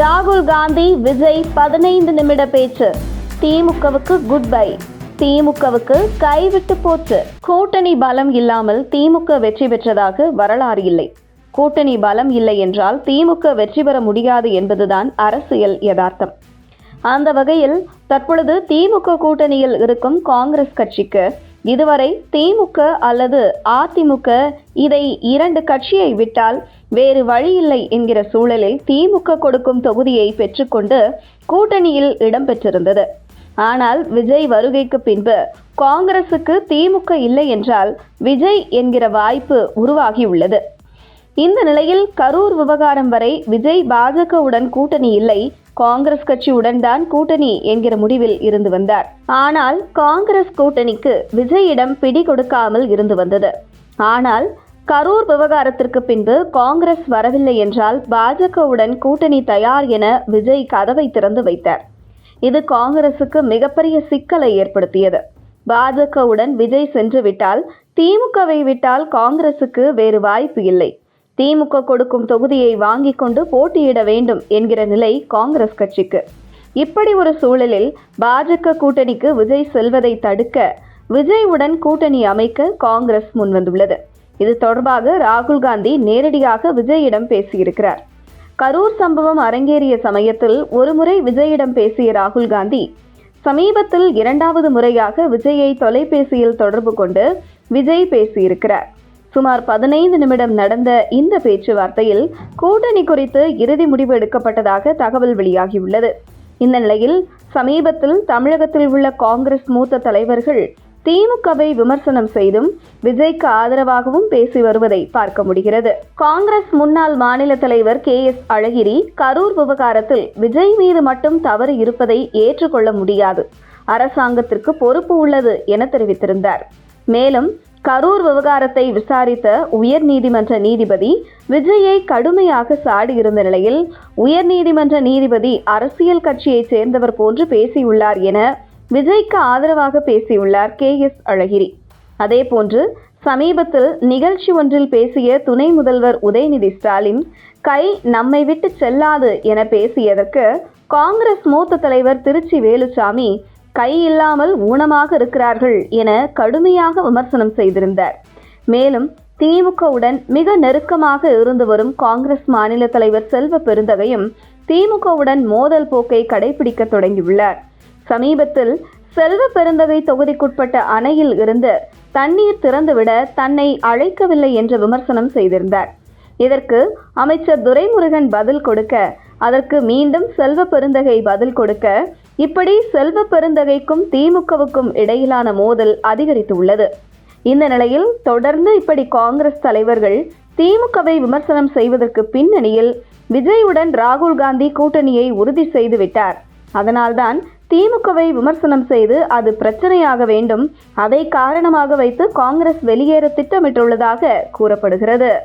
ராகுல் காந்தி விஜய் பதினைந்து நிமிட பேச்சு. திமுகவுக்கு குட் பை திமுகவுக்கு கைவிட்டு போச்சு. கூட்டணி பலம் இல்லாமல் திமுக வெற்றி பெற்றதாக வரலாறு இல்லை. கூட்டணி பலம் இல்லை என்றால் திமுக வெற்றி பெற முடியாது என்பதுதான் அரசியல் யதார்த்தம். அந்த வகையில் தற்பொழுது திமுக கூட்டணியில் இருக்கும் காங்கிரஸ் கட்சிக்கு இதுவரை திமுக அல்லது அதிமுக இதை இரண்டு கட்சியை விட்டால் வேறு வழியில்லை என்கிற சூழலில் திமுக கொடுக்கும் தொகுதியை பெற்றுக்கொண்டு கூட்டணியில் இடம்பெற்றிருந்தது ஆனால் விஜய் வருகைக்கு பின்பு காங்கிரசுக்கு திமுக இல்லை என்றால் விஜய் என்கிற வாய்ப்பு உருவாகியுள்ளது. இந்த நிலையில் கரூர் விவகாரம் வரை விஜய் பாஜகவுடன் கூட்டணி இல்லை காங்கிரஸ் கட்சியுடன் தான் கூட்டணி என்கிற முடிவில் இருந்து வந்தார். ஆனால் காங்கிரஸ் கூட்டணிக்கு விஜயிடம் பிடி கொடுக்காமல் இருந்து வந்தது. ஆனால் கரூர் விவகாரத்திற்கு பின்பு காங்கிரஸ் வரவில்லை என்றால் பாஜகவுடன் கூட்டணி தயார் என விஜய் கதவை திறந்து வைத்தார். இது காங்கிரசுக்கு மிகப்பெரிய சிக்கலை ஏற்படுத்தியது. பாஜகவுடன் விஜய் சென்று விட்டால் திமுகவை விட்டால் காங்கிரசுக்கு வேறு வாய்ப்பு இல்லை. திமுக கொடுக்கும் தொகுதியை வாங்கிக் கொண்டு போட்டியிட வேண்டும் என்கிற நிலை காங்கிரஸ் கட்சிக்கு. இப்படி ஒரு சூழலில் பாஜக கூட்டணிக்கு விஜய் செல்வதை தடுக்க விஜயுடன் கூட்டணி அமைக்க காங்கிரஸ் முன்வந்துள்ளது. இது தொடர்பாக ராகுல் காந்தி நேரடியாக விஜயிடம் பேசியிருக்கிறார். கரூர் சம்பவம் அரங்கேறிய சமயத்தில் ஒருமுறை விஜயிடம் பேசிய ராகுல் காந்தி சமீபத்தில் இரண்டாவது முறையாக விஜயை தொலைபேசியில் தொடர்பு கொண்டு விஜய் பேசியிருக்கிறார். சுமார் பதினைந்து நிமிடம் நடந்த இந்த பேச்சுவார்த்தையில் கூட்டணி குறித்து இறுதி முடிவு எடுக்கப்பட்டதாக தகவல் வெளியாகியுள்ளது. இந்த நிலையில் சமீபத்தில் தமிழகத்தில் உள்ள காங்கிரஸ் மூத்த தலைவர்கள் திமுகவை விமர்சனம் செய்தும் விஜய்க்கு ஆதரவாகவும் பேசி வருவதை பார்க்க முடிகிறது. காங்கிரஸ் முன்னாள் மாநில தலைவர் கே எஸ் அழகிரி கரூர் விவகாரத்தில் விஜய் மீது மட்டும் தவறு இருப்பதை ஏற்றுக்கொள்ள முடியாது. அரசாங்கத்திற்கு பொறுப்பு உள்ளது என தெரிவித்திருந்தார். மேலும் கரூர் விவகாரத்தை விசாரித்த உயர் நீதிமன்ற நீதிபதி விஜயை கடுமையாக சாடியிருந்த நிலையில் உயர் நீதிமன்ற நீதிபதி அரசியல் கட்சியைச் சேர்ந்தவர் போன்று பேசியுள்ளார் என விஜய்க்கு ஆதரவாக பேசியுள்ளார் கே எஸ் அழகிரி. அதேபோன்று சமீபத்தில் நிகழ்ச்சி ஒன்றில் பேசிய துணை முதல்வர் உதயநிதி ஸ்டாலின் கை நம்மை விட்டு செல்லாது என பேசியதற்கு காங்கிரஸ் மூத்த தலைவர் திருச்சி வேலுசாமி கை இல்லாமல் ஊனமாக இருக்கிறார்கள் என கடுமையாக விமர்சனம் செய்திருந்தார். மேலும் திமுகவுடன் மிக நெருக்கமாக இருந்து வரும் காங்கிரஸ் மாநில தலைவர் செல்வ பெருந்தகையும் திமுகவுடன் மோதல் போக்கை கடைபிடிக்க தொடங்கியுள்ளார். சமீபத்தில் செல்வ பெருந்தகை தொகுதிக்குட்பட்ட அணையில் இருந்து தண்ணீர் திறந்துவிட தன்னை அழைக்கவில்லை என்று விமர்சனம் செய்திருந்தார். இதற்கு அமைச்சர் துரைமுருகன் பதில் கொடுக்க அதற்கு மீண்டும் செல்வ பெருந்தகை பதில் கொடுக்க இப்படி செல்வ பெருந்தகைக்கும் திமுகவுக்கும் இடையிலான மோதல் அதிகரித்துள்ளது. இந்த நிலையில் தொடர்ந்து இப்படி காங்கிரஸ் தலைவர்கள் திமுகவை விமர்சனம் செய்வதற்கு பின்னணியில் விஜயுடன் ராகுல் காந்தி கூட்டணியை உறுதி செய்துவிட்டார். அதனால்தான் திமுகவை விமர்சனம் செய்து அது பிரச்சனையாக வேண்டும். அதை காரணமாக வைத்து காங்கிரஸ் வெளியேற திட்டமிட்டுள்ளதாக கூறப்படுகிறது.